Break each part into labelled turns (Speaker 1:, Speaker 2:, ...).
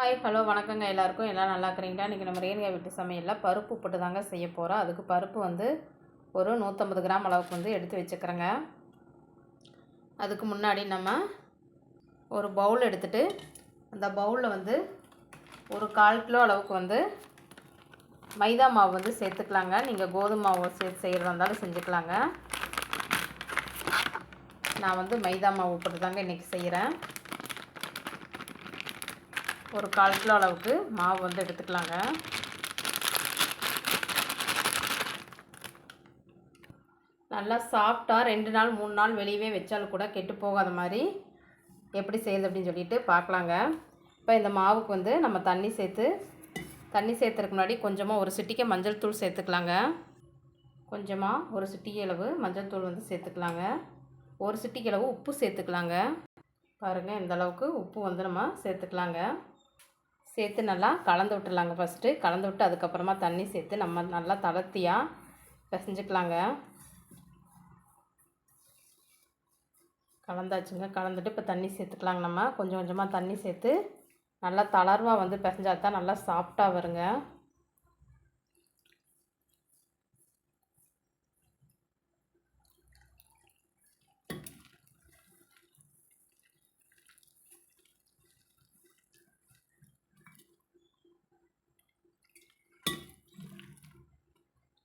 Speaker 1: Hi hello வணக்கங்க எல்லாருக்கும். எல்லாம் நல்லா இருக்கிறீங்களா? இன்றைக்கி நம்ம ரேணியா வீட்டு சமையலில் பருப்பு போட்டு தாங்க செய்ய போகிறோம் அதுக்கு பருப்பு வந்து ஒரு நூற்றம்பது கிராம் அளவுக்கு வந்து எடுத்து வச்சுக்கிறேங்க. அதுக்கு முன்னாடி நம்ம ஒரு பவுல் எடுத்துகிட்டு அந்த பவுலில் வந்து ஒரு கால் கிலோ அளவுக்கு வந்து மைதா மாவு வந்து சேர்த்துக்கலாங்க. நீங்கள் கோதுமை மாவு சேர்த்து செய்கிறதா இருந்தாலும் செஞ்சுக்கலாங்க. நான் வந்து மைதா மாவு போட்டு தாங்க இன்றைக்கி செய்கிறேன் ஒரு கால் கிலோ அளவுக்கு மாவு வந்து எடுத்துக்கலாங்க. நல்லா சாஃப்டாக ரெண்டு நாள் மூணு நாள் வெளியவே வச்சாலும் கூட கெட்டு போகாத மாதிரி எப்படி செய்யுது அப்படின்னு சொல்லிட்டு பார்க்கலாங்க. இப்போ இந்த மாவுக்கு வந்து நம்ம தண்ணி சேர்த்து தண்ணி சேர்த்துறதுக்கு முன்னாடி கொஞ்சமாக ஒரு சிட்டிக்கு மஞ்சள் தூள் சேர்த்துக்கலாங்க. கொஞ்சமாக ஒரு சிட்டி அளவு மஞ்சள் தூள் வந்து சேர்த்துக்கலாங்க. ஒரு சிட்டிக்கு அளவு உப்பு சேர்த்துக்கலாங்க. பாருங்கள் இந்த அளவுக்கு உப்பு வந்து நம்ம சேர்த்துக்கலாங்க. சேர்த்து நல்லா கலந்து விட்டுடலாங்க ஃபஸ்ட்டு கலந்து விட்டு அதுக்கப்புறமா தண்ணி சேர்த்து நம்ம நல்லா தளர்த்தியாக பிசைஞ்சுக்கலாங்க. கலந்தாச்சுங்க. கலந்துட்டு இப்போ தண்ணி சேர்த்துக்கலாங்க நம்ம. கொஞ்சம் கொஞ்சமாக தண்ணி சேர்த்து நல்லா தளர்வாக வந்து பிசைஞ்சா தான் நல்லா சாஃப்டாக வருங்க.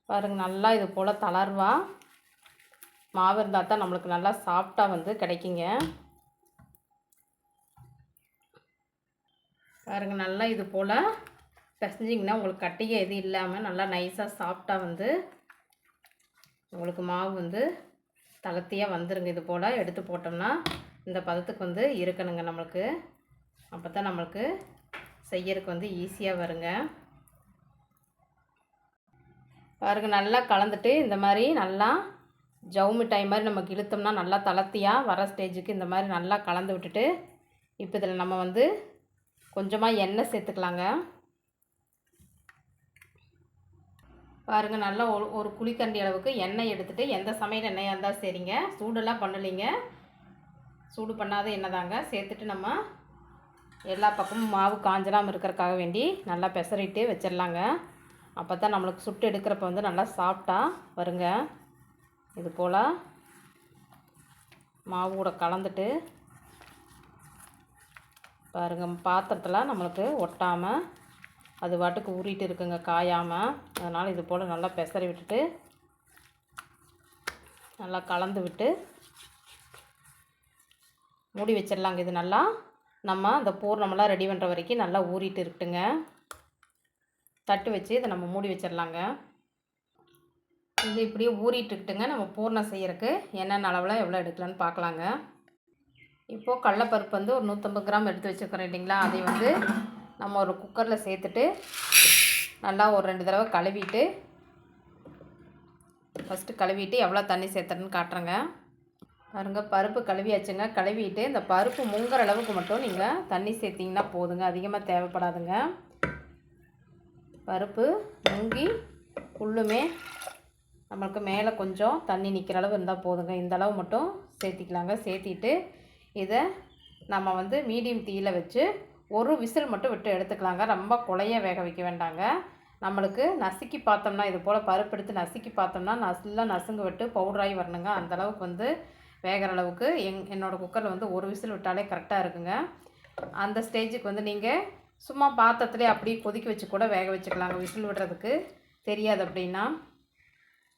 Speaker 1: பாருங்கள் நல்லா இது போல் தளர்வாக மாவு இருந்தால் தான் நம்மளுக்கு நல்லா சாஃப்டாக வந்து கிடைக்குங்க. பாருங்கள் நல்லா இது போல் பிசைஞ்சிங்கன்னா உங்களுக்கு கட்டிகை எதுவும் இல்லாமல் நல்லா நைஸாக சாஃப்டாக வந்து உங்களுக்கு மாவு வந்து தளர்த்தியாக வந்துருங்க. இது போல் எடுத்து போட்டோம்னா இந்த பதத்துக்கு வந்து இருக்கணுங்க நம்மளுக்கு. அப்போ தான் நம்மளுக்கு செய்யறதுக்கு வந்து ஈஸியாக வருங்க. பாருங்க நல்லா கலந்துட்டு இந்த மாதிரி நல்லா ஜவு மிட்டாய் மாதிரி நமக்கு இழுத்தோம்னா நல்லா தளர்த்தியாக வர ஸ்டேஜுக்கு இந்த மாதிரி நல்லா கலந்து விட்டுட்டு இப்போ இதில் நம்ம வந்து கொஞ்சமாக எண்ணெய் சேர்த்துக்கலாங்க. பாருங்கள் நல்லா ஒரு ஒரு குழிக்கண்டி அளவுக்கு எண்ணெய் எடுத்துகிட்டு எந்த சமையல் எண்ணெயாக இருந்தால் சரிங்க. சூடெல்லாம் பண்ணலைங்க. சூடு பண்ணாத எண்ணெய் தாங்க. சேர்த்துட்டு நம்ம எல்லா பக்கமும் மாவு காஞ்சலாமல் இருக்கிறக்காக வேண்டி நல்லா பெசரிட்டு வச்சிடலாங்க. அப்போ தான் நம்மளுக்கு சுட்டு எடுக்கிறப்ப வந்து நல்லா சாப்பிட்டா வருங்க. இது போல் மாவு கூட கலந்துட்டு பாருங்கள் பாத்திரத்தில் நம்மளுக்கு ஒட்டாமல் அது வாட்டுக்கு ஊறிட்டு இருக்குங்க காயாமல் அதனால் இது போல் நல்லா பெசரி விட்டுட்டு நல்லா கலந்து விட்டு மூடி வச்சிடலாங்க. இது நல்லா நம்ம அந்த பூர்ணமெல்லாம் ரெடி பண்ணுற வரைக்கும் நல்லா ஊறிட்டு இருக்கட்டுங்க. தட்டு வச்சு இதை நம்ம மூடி வச்சிடலாங்க. இது இப்படியே ஊறிட்டுக்கிட்டுங்க நம்ம பூர்ணம் செய்கிறக்கு என்னென்ன அளவில் எவ்வளோ எடுக்கலான்னு பார்க்கலாங்க. இப்போது கடலப்பருப்பு வந்து ஒரு நூற்றம்பது கிராம் எடுத்து வச்சுருக்கிறோம் இல்லைங்களா? அதை வந்து நம்ம ஒரு குக்கரில் சேர்த்துட்டு நல்லா ஒரு ரெண்டு தடவை கழுவிட்டு ஃபஸ்ட்டு கழுவிட்டு எவ்வளோ தண்ணி சேர்த்துறேன்னு காட்டுறேங்க. பாருங்க பருப்பு கழுவியாச்சுங்க. கழுவிட்டு இந்த பருப்பு முங்குற அளவுக்கு மட்டும் நீங்கள் தண்ணி சேர்த்திங்கன்னா போதுங்க. அதிகமாக தேவைப்படாதுங்க. பருப்பு முங்கி உள்ளுமே நம்மளுக்கு மேலே கொஞ்சம் தண்ணி நிற்கிற அளவு இருந்தால் போதுங்க. இந்த அளவு மட்டும் சேர்த்திக்கலாங்க. சேர்த்திட்டு இதை நம்ம வந்து மீடியம் தீயில் வச்சு ஒரு விசில் மட்டும் விட்டு எடுத்துக்கலாங்க. ரொம்ப குழைய வேக வைக்க வேண்டாங்க. நம்மளுக்கு நசுக்கி பார்த்தோம்னா இது போல் பருப்பு எடுத்து நசுக்கி பார்த்தோம்னா நல்லா நசுங்க விட்டு பவுடராகி வரணுங்க. அந்த அளவுக்கு வந்து வேகிற அளவுக்கு எங் என்னோடய குக்கரில் வந்து ஒரு விசில் விட்டாலே கரெக்டாக இருக்குங்க. அந்த ஸ்டேஜுக்கு வந்து நீங்கள் சும்மா பாத்திரத்துலேயே அப்படியே கொதிக்க வச்சு கூட வேக வச்சுக்கலாங்க. விசில் விடுறதுக்கு தெரியாது அப்படின்னா.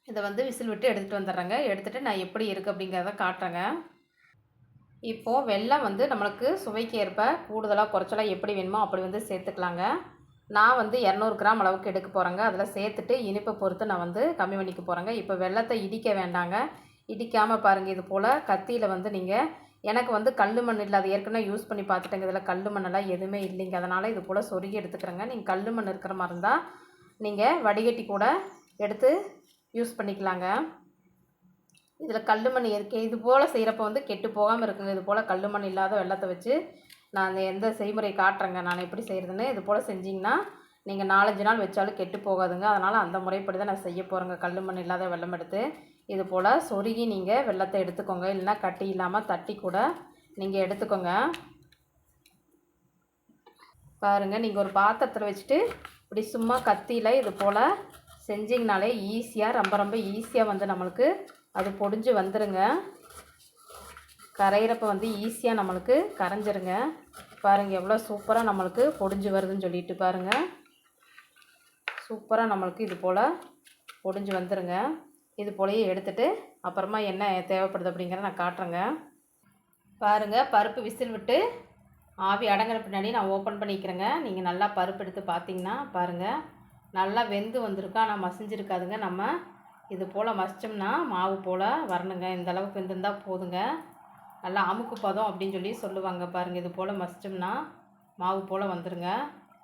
Speaker 1: இதை வந்து விசில் விட்டு எடுத்துகிட்டு வந்துடுறேங்க. எடுத்துகிட்டு நான் எப்படி இருக்குது அப்படிங்கிறத காட்டுறேங்க. இப்போது வெள்ளம் வந்து நம்மளுக்கு சுவைக்கு ஏற்ப கூடுதலாக குறைச்சலாக எப்படி வேணுமோ அப்படி வந்து சேர்த்துக்கலாங்க. நான் வந்து இரநூறு கிராம் அளவுக்கு எடுக்க போகிறேங்க அதில் சேர்த்துட்டு இனிப்பை பொறுத்து நான் வந்து கம்மி பண்ணிக்க போகிறேங்க இப்போ வெள்ளத்தை இடிக்க வேண்டாங்க. இடிக்காமல் பாருங்கள் இது போல் கத்தியில் வந்து நீங்கள் எனக்கு வந்து கல் மண் இல்லை. அது ஏற்கனவே யூஸ் பண்ணி பார்த்துட்டேங்க. இதில் கல் மண்ணெல்லாம் எதுவுமே இல்லைங்க. அதனால் இது போல் சொருகி எடுத்துக்கிறேங்க. நீங்கள் கல் மண் இருக்கிற மாதிரி இருந்தால் நீங்கள் வடிகட்டி கூட எடுத்து யூஸ் பண்ணிக்கலாங்க. இதில் கல் மண் இருக்கு இது போல் செய்கிறப்ப வந்து கெட்டு போகாமல் இருக்குங்க. இது போல் கல் மண் இல்லாத வெள்ளத்தை வச்சு நான் அந்த எந்த செய்முறை காட்டுறேங்க. நான் எப்படி செய்கிறதுன்னு இது போல் செஞ்சிங்கன்னா நீங்கள் நாலஞ்சு நாள் வச்சாலும் கெட்டு போகாதுங்க. அதனால் அந்த முறைப்படி தான் நான் செய்ய போகிறேங்க கல் மண் இல்லாத வெள்ளம் எடுத்து இது போல் சொருகி நீங்கள் வெள்ளத்தை எடுத்துக்கோங்க. இல்லைன்னா கட்டி இல்லாமல் தட்டி கூட நீங்கள் எடுத்துக்கோங்க. பாருங்கள் நீங்கள் ஒரு பாத்திரத்தில் வச்சுட்டு இப்படி சும்மா கத்தியில் இது போல் செஞ்சிங்கனாலே ஈஸியாக ரொம்ப ரொம்ப ஈஸியாக வந்து நம்மளுக்கு அது பொடிஞ்சு வந்துடுங்க கரையிறப்ப வந்து ஈஸியாக நம்மளுக்கு கரைஞ்சிருங்க. பாருங்கள் எவ்வளோ சூப்பராக நம்மளுக்கு பொடிஞ்சு வருதுன்னு சொல்லிட்டு பாருங்கள் சூப்பராக நம்மளுக்கு இது போல் பொடிஞ்சு வந்துடுங்க இது போலயே எடுத்துட்டு அப்புறமா என்ன தேவைப்படுது அப்படிங்கிறத நான் காட்டுறேங்க. பாருங்கள் பருப்பு விசில் விட்டு ஆவி அடங்கின பின்னாடி நான் ஓப்பன் பண்ணிக்கிறேங்க. நீங்கள் நல்லா பருப்பு எடுத்து பார்த்தீங்கன்னா பாருங்கள் நல்லா வெந்து வந்திருக்கும். ஆனால் மசிஞ்சிருக்காதுங்க. நம்ம இது போல் மசிச்சோம்னா மாவு போல் வரணுங்க. இந்த அளவுக்கு வெந்திருந்தா போதுங்க. நல்லா அமுக்கு பதம் அப்படின்னு சொல்லி சொல்லுவாங்க பாருங்கள் இது போல் மசிச்சோம்னா மாவு போல் வந்துடுங்க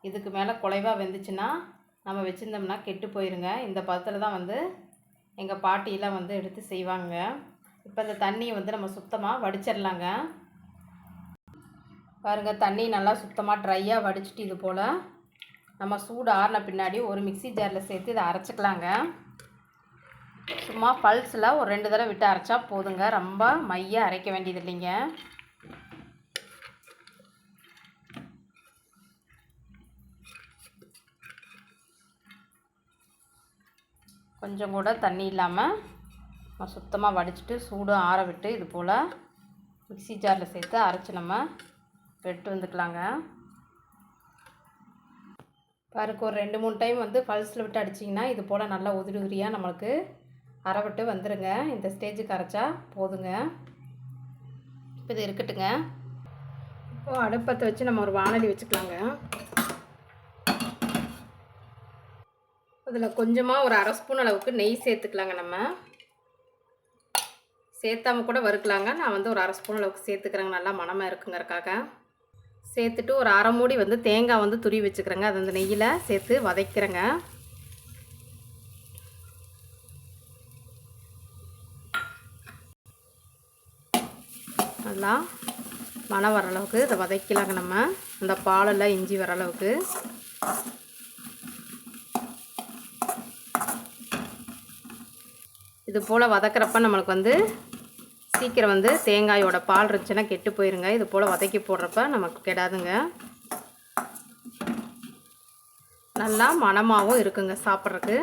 Speaker 1: இதுக்கு மேலே குலைவாக வெந்துச்சுன்னா நம்ம வச்சுருந்தோம்னா கெட்டு போயிருங்க. இந்த பதத்தில் தான் வந்து எங்கள் பாட்டியெல்லாம் வந்து எடுத்து செய்வாங்க. இப்போ இந்த தண்ணியை வந்து நம்ம சுத்தமாக வடிச்சிடலாங்க பாருங்கள் தண்ணி நல்லா சுத்தமாக ட்ரையாக வடிச்சிட்டு இது போல் நம்ம சூடு ஆறின பின்னாடி ஒரு மிக்ஸி ஜாரில் சேர்த்து இதை அரைச்சிக்கலாங்க. சும்மா பல்ஸில் ஒரு ரெண்டு தடவை விட்டு அரைச்சா போதுங்க. ரொம்ப மைய அரைக்க வேண்டியது இல்லைங்க கொஞ்சம் கூட தண்ணி இல்லாமல் நம்ம சுத்தமாக வடிச்சிட்டு சூடு ஆற விட்டு இது போல் மிக்ஸி ஜாரில் சேர்த்து அரைச்சி நம்ம எடுத்து வந்துக்கலாங்க. பாருக்கு ஒரு ரெண்டு மூணு டைம் வந்து பல்ஸில் விட்டு அடிச்சிங்கன்னா இது போல் நல்லா உதிரி உதிரியாக நம்மளுக்கு அறவிட்டு வந்துடுங்க இந்த ஸ்டேஜுக்கு அரைச்சா போதுங்க. இப்போ இது இருக்கட்டுங்க. இப்போது அடுப்பத்தை வச்சு நம்ம ஒரு வானொலி வச்சுக்கலாங்க. அதில் கொஞ்சமாக ஒரு அரை ஸ்பூன் அளவுக்கு நெய் சேர்த்துக்கலாங்க நம்ம. சேர்த்தாம கூட வறுக்கலாங்க. நான் வந்து ஒரு அரை ஸ்பூன் அளவுக்கு சேர்த்துக்கிறேங்க. நல்லா மனமாக இருக்குங்கிறக்காக. சேர்த்துட்டு ஒரு அரை மூடி வந்து தேங்காய் வந்து துருவி வச்சுக்கிறேங்க. அது அந்த நெய்யில் சேர்த்து வதக்கிறேங்க. நல்லா மனம் வர அளவுக்கு இதை வதக்கலாங்க நம்ம. அந்த பாலெல்லாம் இஞ்சி வர அளவுக்கு. இது போல் வதக்கிறப்ப நம்மளுக்கு வந்து சீக்கிரம் வந்து தேங்காயோட பால் இருந்துச்சுன்னா கெட்டு போயிருங்க. இது போல் வதக்கி போடுறப்ப நமக்கு கெடாதுங்க. நல்லா மணமாகவும் இருக்குங்க சாப்பிட்றதுக்கு.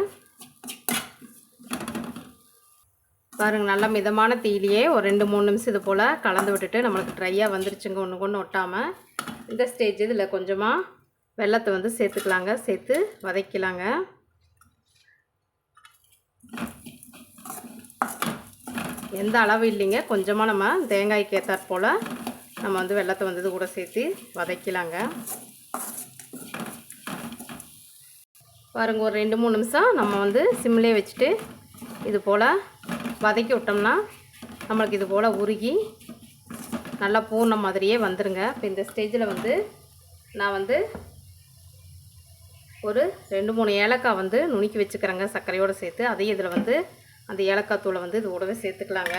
Speaker 1: பாருங்க நல்லா மிதமான தீயிலேயே ஒரு ரெண்டு மூணு நிமிஷம் இது போல் கலந்து விட்டுட்டு நம்மளுக்கு ட்ரையாக வந்துருச்சுங்க. ஒன்று கொண்டு ஒட்டாமல் இந்த ஸ்டேஜ் இதில் கொஞ்சமாக வெள்ளத்தை வந்து சேர்த்துக்கலாங்க. சேர்த்து வதக்கலாங்க. எந்த அளவு இல்லைங்க. கொஞ்சமாக நம்ம தேங்காய்க்கு ஏற்றாற் போல் நம்ம வந்து வெள்ளத்தை வந்தது கூட சேர்த்து வதக்கலாங்க. பாருங்க ஒரு ரெண்டு மூணு நிமிஷம் நம்ம வந்து சிம்லேயே வச்சுட்டு இது போல் வதக்கி விட்டோம்னா நம்மளுக்கு இது போல் உருகி நல்லா பூர்ண மாதிரியே வந்துருங்க. இப்போ இந்த ஸ்டேஜில் வந்து நான் வந்து ஒரு ரெண்டு மூணு ஏலக்காய் வந்து நுணுக்கி வச்சுக்கிறேங்க சர்க்கரையோடு சேர்த்து. அதையும் இதில் வந்து அந்த ஏலக்காய் தூளை வந்து இது கூடவே சேர்த்துக்கலாங்க.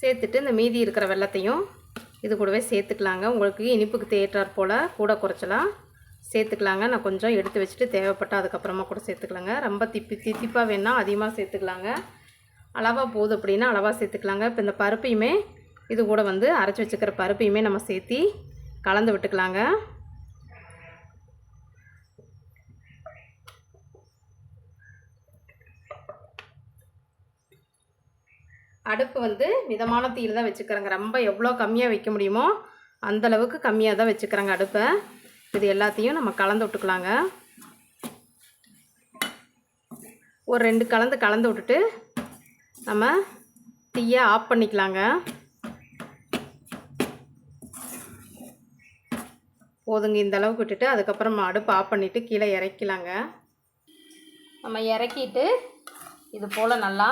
Speaker 1: சேர்த்துட்டு இந்த மீதி இருக்கிற வெள்ளத்தையும் இது கூடவே சேர்த்துக்கலாங்க. உங்களுக்கு இனிப்புக்கு தேற்றாற் போல் கூட குறைச்சலாம். சேர்த்துக்கலாங்க. நான் கொஞ்சம் எடுத்து வச்சுட்டு தேவைப்பட்டால் அதுக்கப்புறமா கூட சேர்த்துக்கலாங்க. ரொம்ப திப்பி தித்திப்பாக வேணால் அதிகமாக சேர்த்துக்கலாங்க. அளவாக போகுது அப்படின்னா அளவாக சேர்த்துக்கலாங்க. இப்போ இந்த பருப்பையுமே இது கூட வந்து அரைச்சி வச்சுக்கிற பருப்பையுமே நம்ம சேர்த்தி கலந்து விட்டுக்கலாங்க. அடுப்பு வந்து மிதமான தீயில் தான் வச்சுக்கிறேங்க. ரொம்ப எவ்வளோ கம்மியாக வைக்க முடியுமோ அந்தளவுக்கு கம்மியாக தான் வச்சுக்கிறேங்க அடுப்பை. இது எல்லாத்தையும் நம்ம கலந்து விட்டுக்கலாங்க. ஒரு ரெண்டு கலந்து கலந்து விட்டுட்டு நம்ம தீயை ஆஃப் பண்ணிக்கலாங்க. போதுங்க இந்த அளவுக்கு விட்டுட்டு அதுக்கப்புறம் அடுப்பு ஆஃப் பண்ணிவிட்டு கீழே இறக்கலாங்க. நம்ம இறக்கிட்டு இது போல் நல்லா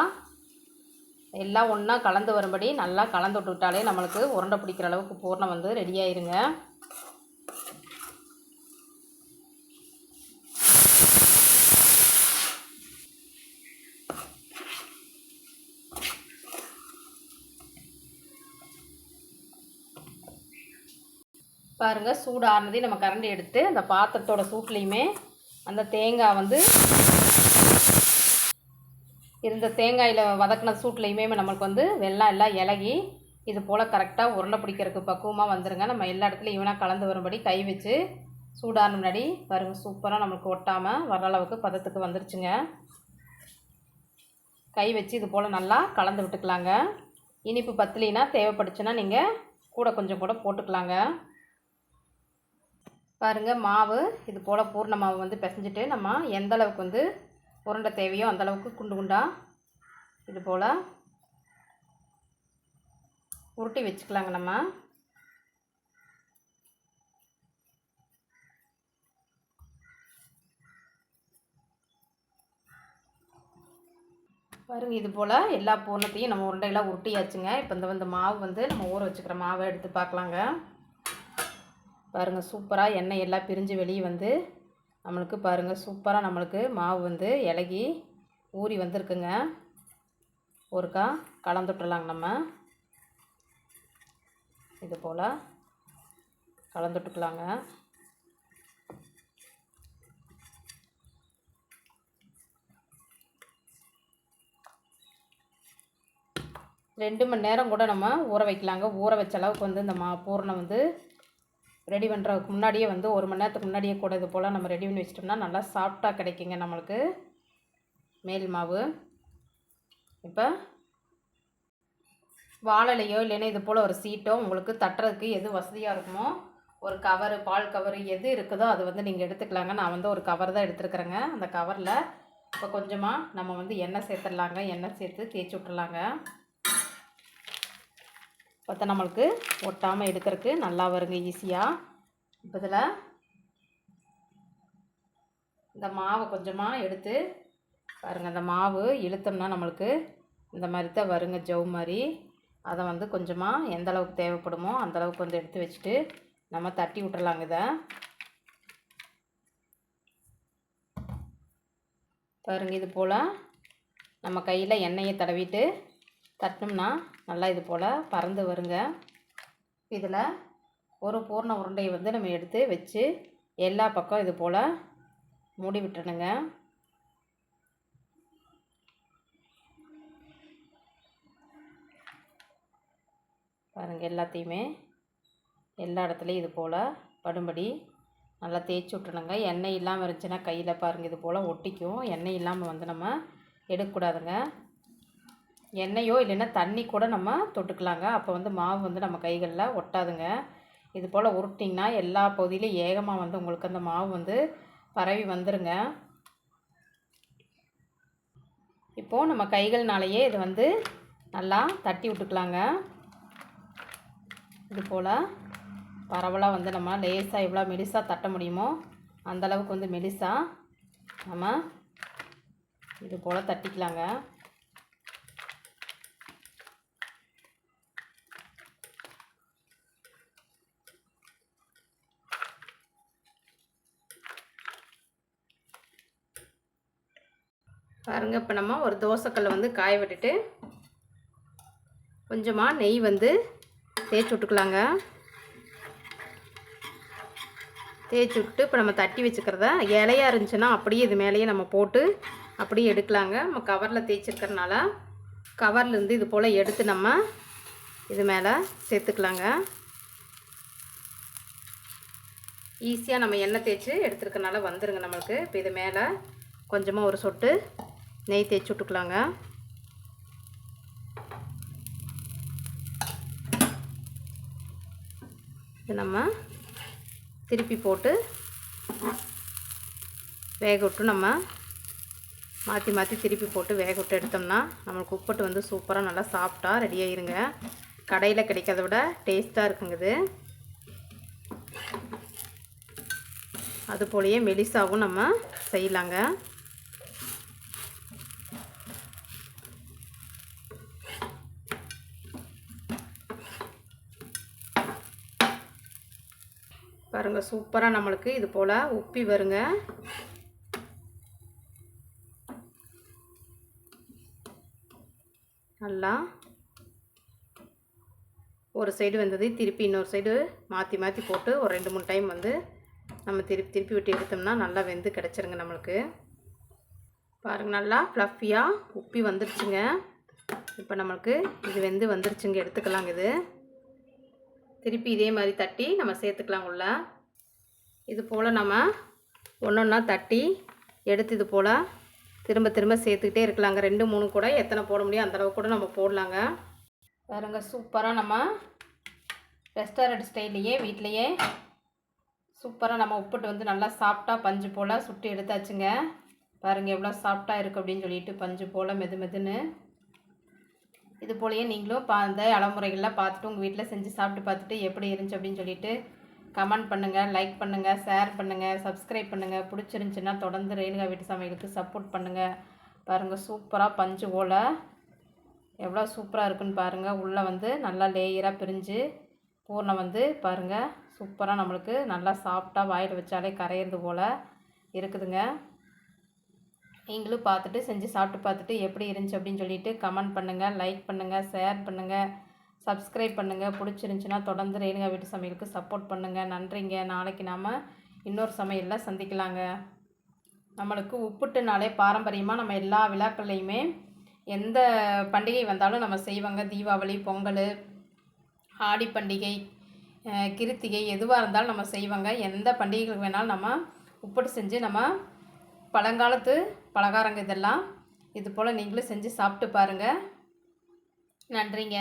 Speaker 1: எல்லாம் ஒன்றா கலந்து வரும்படி நல்லா கலந்து விட்டுவிட்டாலே நம்மளுக்கு உருண்டை பிடிக்கிற அளவுக்கு பூர்ணம் வந்து ரெடி ஆயிருங்க. பாருங்கள் சூடு ஆறுனதையும் நம்ம கரண்டி எடுத்து அந்த பாத்திரத்தோட சூட்லேயுமே அந்த தேங்காய் வந்து இருந்த தேங்காயில் வதக்கின சூட்லேயுமே நம்மளுக்கு வந்து வெள்ளம் எல்லாம் இலகி இது போல் கரெக்டாக உருளை பிடிக்கிறதுக்கு பக்குவமாக வந்துருங்க. நம்ம எல்லா இடத்துலையும் இவனாக கலந்து வரும்படி கை வச்சு சூடான முன்னாடி பாருங்கள் சூப்பராக நம்மளுக்கு ஒட்டாமல் வர அளவுக்கு பதத்துக்கு வந்துருச்சுங்க. கை வச்சு இது போல் நல்லா கலந்து விட்டுக்கலாங்க. இனிப்பு பத்தலினா தேவைப்படுச்சுன்னா நீங்கள் கூட கொஞ்சம் கூட போட்டுக்கலாங்க. பாருங்கள் மாவு இது போல் பூர்ண மாவு வந்து பிசைஞ்சிட்டு நம்ம எந்த அளவுக்கு வந்து உருண்டை தேவையோ அந்தளவுக்கு குண்டு குண்டாக இது போல் உருட்டி வச்சுக்கலாங்க நம்ம. பாருங்க இது போல் எல்லா பூர்ணத்தையும் நம்ம உருண்டையெல்லாம் உருட்டியாச்சுங்க. இப்போ இந்த வந்து மாவு வந்து நம்ம ஊற வச்சுக்கிற மாவை எடுத்து பார்க்கலாங்க. பாருங்கள் சூப்பராக எண்ணெய் எல்லாம் பிரிஞ்சு வெளியே வந்து நம்மளுக்கு பாருங்கள் சூப்பராக நம்மளுக்கு மாவு வந்து இலகி ஊறி வந்திருக்குங்க. ஒருக்கா கலந்துட்டுலாங்க நம்ம. இது போல் கலந்துட்டுக்கலாங்க ரெண்டு மணி நேரம் கூட நம்ம ஊற வைக்கலாங்க. ஊற வச்ச அளவுக்கு வந்து இந்த மா பூரணம் வந்து ரெடி பண்ணுறதுக்கு முன்னாடியே வந்து ஒரு மணி நேரத்துக்கு முன்னாடியே கூட இது போல் நம்ம ரெடி பண்ணி வச்சிட்டோம்னா நல்லா சாஃப்டாக கிடைக்குங்க நம்மளுக்கு. மேல் மாவு. இப்போ வாழலையோ இல்லைன்னா இது போல் ஒரு சீட்டோ உங்களுக்கு தட்டுறதுக்கு எது வசதியாக இருக்குமோ ஒரு கவரு பால் கவரு எது இருக்குதோ அது வந்து நீங்கள் எடுத்துக்கலாங்க. நான் வந்து ஒரு கவர் தான் எடுத்துருக்குறேங்க. அந்த கவரில் இப்போ கொஞ்சமாக நம்ம வந்து எண்ணெய் சேர்த்துடலாங்க. எண்ணெய் சேர்த்து தேய்ச்சி விட்டுறலாங்க பார்த்தா நம்மளுக்கு ஒட்டாமல் எடுக்கிறதுக்கு நல்லா வருங்க ஈஸியாக இப்போ இதில் இந்த மாவை கொஞ்சமாக எடுத்து பாருங்கள் அந்த மாவு இழுத்தோம்னா நம்மளுக்கு இந்த மாதிரி தான் வருங்க ஜவ் மாதிரி. அதை வந்து கொஞ்சமாக எந்த அளவுக்கு தேவைப்படுமோ அந்தளவுக்கு வந்து எடுத்து வச்சுட்டு நம்ம தட்டி விட்டுறலாங்க இதை. பாருங்கள் இது போல் நம்ம கையில் எண்ணெயை தடவிட்டு தட்டினோம்னா நல்லா இது போல் பறந்து வருங்க. இதில் ஒரு பூர்ண உருண்டையை வந்து நம்ம எடுத்து வச்சு எல்லா பக்கம் இது போல் மூடி விட்டுணுங்க பாருங்கள் எல்லாத்தையுமே எல்லா இடத்துலையும் இது போல் படும்படி நல்லா தேய்ச்சி விட்டுணுங்க எண்ணெய் இல்லாமல் இருந்துச்சுன்னா கையில் பாருங்கள் இது போல் ஒட்டிக்கும். எண்ணெய் இல்லாமல் வந்து நம்ம எடுக்கக்கூடாதுங்க. எண்ணெயோ இல்லைன்னா தண்ணி கூட நம்ம தொட்டுக்கலாங்க. அப்போ வந்து மாவு வந்து நம்ம கைகளில் ஒட்டாதுங்க. இது போல் உருட்டிங்கன்னா எல்லா பகுதியிலையும் ஏகமாக வந்து உங்களுக்கு அந்த மாவு வந்து பரவி வந்துடுங்க இப்போது நம்ம கைகள்னாலேயே இது வந்து நல்லா தட்டி விட்டுக்கலாங்க. இது போல் பரவலாக வந்து நம்ம லேசாக எவ்வளோ மெலிசாக தட்ட முடியுமோ அந்தளவுக்கு வந்து மெலிசாக நம்ம இது போல் தட்டிக்கலாங்க. பாருங்கள் இப்போ நம்ம ஒரு தோசைக்கல்லை வந்து காய விட்டுட்டு கொஞ்சமாக நெய் வந்து தேய்ச்சி விட்டுக்கலாங்க. தேய்ச்சி விட்டு இப்போ நம்ம தட்டி வச்சுக்கிறத இலையாக இருந்துச்சுன்னா அப்படியே இது மேலேயே நம்ம போட்டு அப்படியே எடுக்கலாங்க. நம்ம கவரில் தேய்ச்சிருக்கிறனால கவர்லேருந்து இது போல் எடுத்து நம்ம இது மேலே சேர்த்துக்கலாங்க. ஈஸியாக நம்ம எண்ணெய் தேய்ச்சி எடுத்துருக்கனால வந்துருங்க நம்மளுக்கு. இப்போ இது மேலே கொஞ்சமாக ஒரு சொட்டு நெய் தேய்ச்சி விட்டுக்கலாங்க. இது நம்ம திருப்பி போட்டு வேக விட்டு நம்ம மாற்றி மாற்றி திருப்பி போட்டு வேக விட்டு எடுத்தோம்னா நம்மளுக்கு உப்பட்டு வந்து சூப்பராக நல்லா சாஃப்டாக ரெடி கடையில் கிடைக்கிறத விட டேஸ்ட்டாக இருக்குங்க இது. அது போலயே மெலிசாவும் நம்ம செய்யலாங்க. பாருங்கள் சூப்பராக நம்மளுக்கு இது போல் உப்பி வருங்க. நல்லா ஒரு சைடு வந்தது திருப்பி இன்னொரு சைடு மாற்றி மாற்றி போட்டு ஒரு ரெண்டு மூணு டைம் வந்து நம்ம திருப்பி திருப்பி விட்டு எடுத்தோம்னா நல்லா வெந்து கிடச்சிருங்க நம்மளுக்கு. பாருங்கள் நல்லா ஃப்ளஃபியாக உப்பி வந்துருச்சுங்க. இப்போ நம்மளுக்கு இது வெந்து வந்துருச்சுங்க எடுத்துக்கலாங்க இது. திருப்பி இதே மாதிரி தட்டி நம்ம சேர்த்துக்கலாம் உள்ள. இது போல் நம்ம ஒன்று ஒன்றா தட்டி எடுத்து இது போல் திரும்ப திரும்ப சேர்த்துக்கிட்டே இருக்கலாங்க. ரெண்டு மூணு கூட எத்தனை போட முடியும் அந்தளவுக்கு கூட நம்ம போடலாங்க. பாருங்க சூப்பராக நம்ம ரெஸ்டாரண்ட் ஸ்டைல்லையே வீட்லேயே சூப்பராக நம்ம உப்புட்டு வந்து நல்லா சாப்பிட்டா பஞ்சு போல் சுட்டு எடுத்தாச்சுங்க. பாருங்கள் எவ்வளோ சாஃப்டாக இருக்குது அப்படின்னு சொல்லிட்டு பஞ்சு போல் மெது மெதுன்னு. இது போலயே நீங்களும் பா இந்த அளமுறைகள்லாம் பார்த்துட்டு உங்கள் வீட்டில் செஞ்சு சாப்பிட்டு பார்த்துட்டு எப்படி இருந்துச்சு அப்படின்னு சொல்லிட்டு கமெண்ட் பண்ணுங்கள் லைக் பண்ணுங்கள் ஷேர் பண்ணுங்கள் சப்ஸ்கிரைப் பண்ணுங்கள் பிடிச்சிருந்துச்சின்னா தொடர்ந்து ரேணுகா வீட்டு சமையலுக்கு சப்போர்ட் பண்ணுங்கள் பாருங்கள் சூப்பராக பஞ்சு போல். எவ்வளோ சூப்பராக இருக்குன்னு பாருங்கள் உள்ளே வந்து நல்லா லேயராக பிரிஞ்சு பூர்ணம் வந்து பாருங்கள் சூப்பராக நம்மளுக்கு நல்லா சாஃப்ட்டாக வாயில் வச்சாலே கரையிறது போல் இருக்குதுங்க. நீங்களும் பார்த்துட்டு செஞ்சு சாப்பிட்டு பார்த்துட்டு எப்படி இருந்துச்சு அப்படின்னு சொல்லிட்டு கமெண்ட் பண்ணுங்கள் லைக் பண்ணுங்கள் ஷேர் பண்ணுங்கள் சப்ஸ்கிரைப் பண்ணுங்கள் பிடிச்சிருந்துச்சின்னா தொடர்ந்து ரேணுகா வீட்டு சமையலுக்கு சப்போர்ட் பண்ணுங்கள் நன்றிங்க. நாளைக்கு நாம் இன்னொரு சமையலில் சந்திக்கலாங்க. நம்மளுக்கு உப்புட்டுனாலே பாரம்பரியமாக நம்ம எல்லா விழாக்கள்லையுமே எந்த பண்டிகை வந்தாலும் நம்ம செய்வாங்க. தீபாவளி பொங்கல் ஆடி பண்டிகை கிருத்திகை எதுவாக இருந்தாலும் நம்ம செய்வாங்க. எந்த பண்டிகைகளுக்கு வேணாலும் நம்ம உப்புட்டு செஞ்சு நம்ம பழங்காலத்து பலகாரங்க இதெல்லாம். இது போல் நீங்களும் செஞ்சு சாப்பிட்டு பாருங்கள் நன்றிங்க.